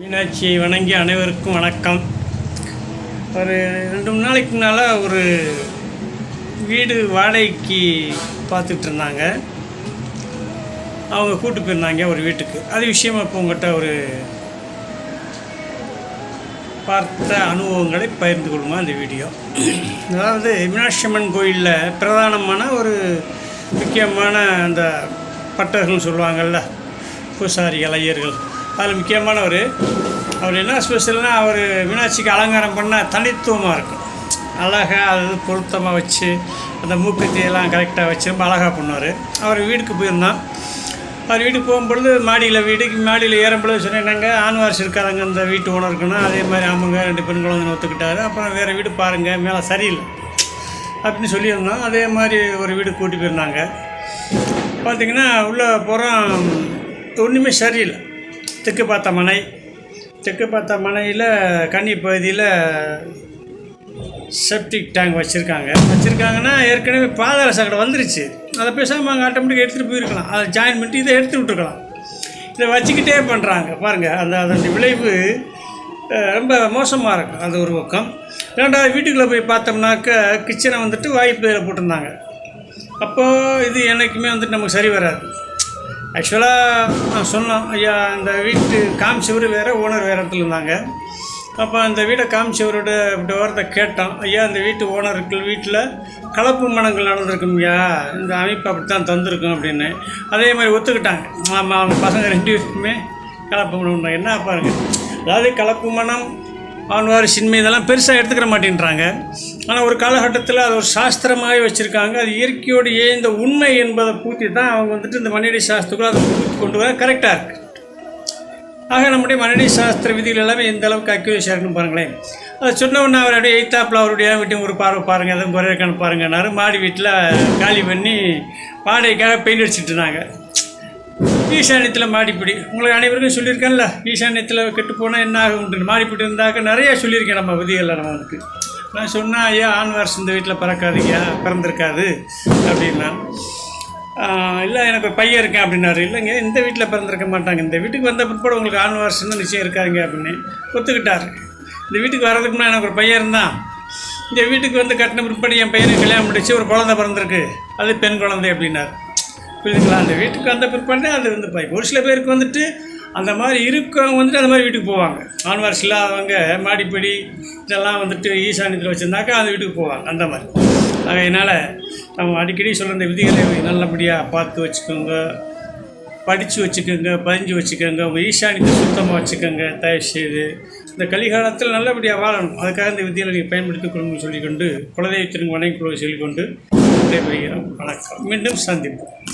மீனாட்சியை வணங்கி அனைவருக்கும் வணக்கம். ஒரு ரெண்டு மூணு நாளைக்கு முன்னால் ஒரு வீடு வாடகைக்கு பார்த்துட்டு இருந்தாங்க. அவங்க கூட்டு போயிருந்தாங்க ஒரு வீட்டுக்கு. அது விஷயமா இப்போ உங்கள்கிட்ட ஒரு பார்த்த அனுபவங்களை பகிர்ந்து கொள்ளுமா அந்த வீடியோ? அதாவது மீனாட்சி அம்மன் கோயிலில் பிரதானமான ஒரு முக்கியமான அந்த பட்டர்கள் சொல்லுவாங்கள்ல பூசாரி இளைஞர்கள் அதில் முக்கியமானவர். அவர் என்ன ஸ்பெஷல்னால் அவர் மீனாட்சிக்கு அலங்காரம் பண்ணால் தனித்துவமாக இருக்கும். அழகாக அது பொருத்தமாக வச்சு அந்த மூக்குத்தியெல்லாம் கரெக்டாக வச்சு ரொம்ப அழகாக பண்ணுவார். அவர் வீட்டுக்கு போயிருந்தோம் அவர் வீட்டுக்கு போகும்பொழுது மாடியில் வீட்டுக்கு மாடியில் ஏறும்பொழுது சொன்னாங்க ஆண் வாரிசு அந்த வீட்டு ஓனருக்குன்னா அதே மாதிரி ஆமாங்க ரெண்டு பெண் வந்து ஒத்துக்கிட்டாரு. அப்புறம் வேறு வீடு பாருங்கள் மேலே சரியில்லை. அப்படின்னு சொல்லியிருந்தோம் அதே மாதிரி ஒரு வீடு கூட்டி போயிருந்தாங்க. பார்த்தீங்கன்னா உள்ளே போகிறோம் ஒன்றுமே சரியில்லை. தெற்கு பார்த்த மனை தெற்கு பார்த்த மனையில் கன்னி பகுதியில் செப்டிக் டேங்க் வச்சுருக்காங்க. வச்சுருக்காங்கன்னா ஏற்கனவே பாதாள சாக்கடை வந்துருச்சு. அதை பேசாமல் அங்கே ஆட்டோமேட்டிக்காக எடுத்துகிட்டு போயிருக்கலாம். அதை ஜாயின் பண்ணிட்டு இதை எடுத்து விட்டுருக்கலாம். இதை வச்சுக்கிட்டே பண்ணுறாங்க பாருங்கள் அந்த அதனுடைய விளைவு ரொம்ப மோசமாக இருக்கும். அது ஒரு பக்கம். ரெண்டாவது வீட்டுக்குள்ளே போய் பார்த்தோம்னாக்க கிச்சனை வந்துட்டு வாய்ப்பு போட்டிருந்தாங்க. அப்போது இது என்றைக்குமே வந்துட்டு நமக்கு சரி வராது. ஆக்சுவலாக சொன்னோம் ஐயா அந்த வீட்டு காமிச்சவர் வேறு ஓனர் வேறு இடத்துல இருந்தாங்க. அப்போ அந்த வீடை காமிச்சவரோட இப்படி வாரத்தை கேட்டோம் ஐயா இந்த வீட்டு ஓனர்கள் வீட்டில் கலப்பு மனங்கள் நடந்திருக்கும் ஐயா. இந்த அமைப்பு அப்படி தான் தந்திருக்கும் அப்படின்னு. அதே மாதிரி ஒத்துக்கிட்டாங்க. ஆமாம் அவங்க பசங்க ரெண்டு பேருக்குமே கலப்பு மனம். என்ன பாருங்க. அதாவது கலப்பு மனம் ஆண்வார் சின்மை இதெல்லாம் பெருசாக எடுத்துக்கிற மாட்டேன்றாங்க. ஆனால் ஒரு காலகட்டத்தில் அது ஒரு சாஸ்திரமாகவே வச்சுருக்காங்க. அது இயற்கையோடு ஏந்த உண்மை என்பதை பூத்தி தான் அவங்க வந்துட்டு இந்த மனித சாஸ்திரத்துக்குள்ள அதை பூத்தி கொண்டு வர கரெக்டாக இருக்குது ஆக நம்முடைய மனடி சாஸ்திர விதிகள் எல்லாமே எந்த அளவுக்கு அக்யூரேஷாக இருக்குன்னு பாருங்களேன். அதை சொன்ன அவர் அப்படியே எய்த்தாப்பில் அவருடைய வீட்டையும் ஒரு பார்வை பாருங்கள் எதுவும் குறை இருக்கான்னு பாருங்கன்னாரு. மாடி வீட்டில் காலி பண்ணி பாடைக்காக பெயிண்ட் அடிச்சுட்டு இருந்தாங்க. ஈசானியத்தில் மாடிப்பிடி. உங்களுக்கு அனைவருக்கும் சொல்லியிருக்கேன்ல ஈசானியத்தில் கெட்டு போனால் என்ன ஆகும் மாடிப்பிடி இருந்தாக்க நிறையா சொல்லியிருக்கேன் நம்ம விதிகளில் நம்ம வந்துட்டு நான் சொன்னால் ஐயா ஆண் வாரிசு இந்த வீட்டில் பிறக்காதீங்க பிறந்திருக்காது அப்படின்னா இல்லை எனக்கு ஒரு பையன் இருக்கேன் அப்படின்னாரு. இல்லைங்க இந்த வீட்டில் பிறந்திருக்க மாட்டாங்க. இந்த வீட்டுக்கு வந்த பிற்பாடு உங்களுக்கு ஆண் வாரிசுன்னு நிச்சயம் இருக்காங்க அப்படின்னு ஒத்துக்கிட்டார். இந்த வீட்டுக்கு வர்றதுக்கு முன்னாடி எனக்கு ஒரு பையன் இருந்தான். இந்த வீட்டுக்கு வந்து கட்டின பிற்பாடு என் பையனுக்கு கல்யாணம் முடிச்சு ஒரு குழந்தை பிறந்திருக்கு. அது பெண் குழந்தை அப்படின்னார். புரியுதுங்களா? அந்த வீட்டுக்கு வந்த பிற்பாடு அது வந்து பை ஒரு சில பேருக்கு வந்துட்டு அந்த மாதிரி இருக்கவங்க வந்துட்டு அந்த மாதிரி வீட்டுக்கு போவாங்க. ஆன்வார்ஸ் இல்லாதவங்க மாடிப்படி இதெல்லாம் வந்துட்டு ஈசானியத்தில் வச்சுருந்தாக்கா அந்த வீட்டுக்கு போவாங்க அந்த மாதிரி. அதனால் நம்ம அடிக்கடி சொல்கிற இந்த விதிகளை நல்லபடியாக பார்த்து வச்சுக்கோங்க படித்து வச்சுக்கோங்க பதிஞ்சு வச்சுக்கோங்க உங்கள் ஈசானியத்தை சுத்தமாக வச்சுக்கோங்க தயவு செய்து இந்த கலிகாலத்தில் நல்லபடியாக வாழணும். அதுக்காக இந்த விதிகளை நீங்கள் பயன்படுத்திக் கொள்ளணும்னு சொல்லிக்கொண்டு குலதெய்வத்திற்கு வணங்கி கொள்ள சொல்லிக்கொண்டு விடைபெறுகிறோம். வணக்கம். மீண்டும் சந்திப்போம்.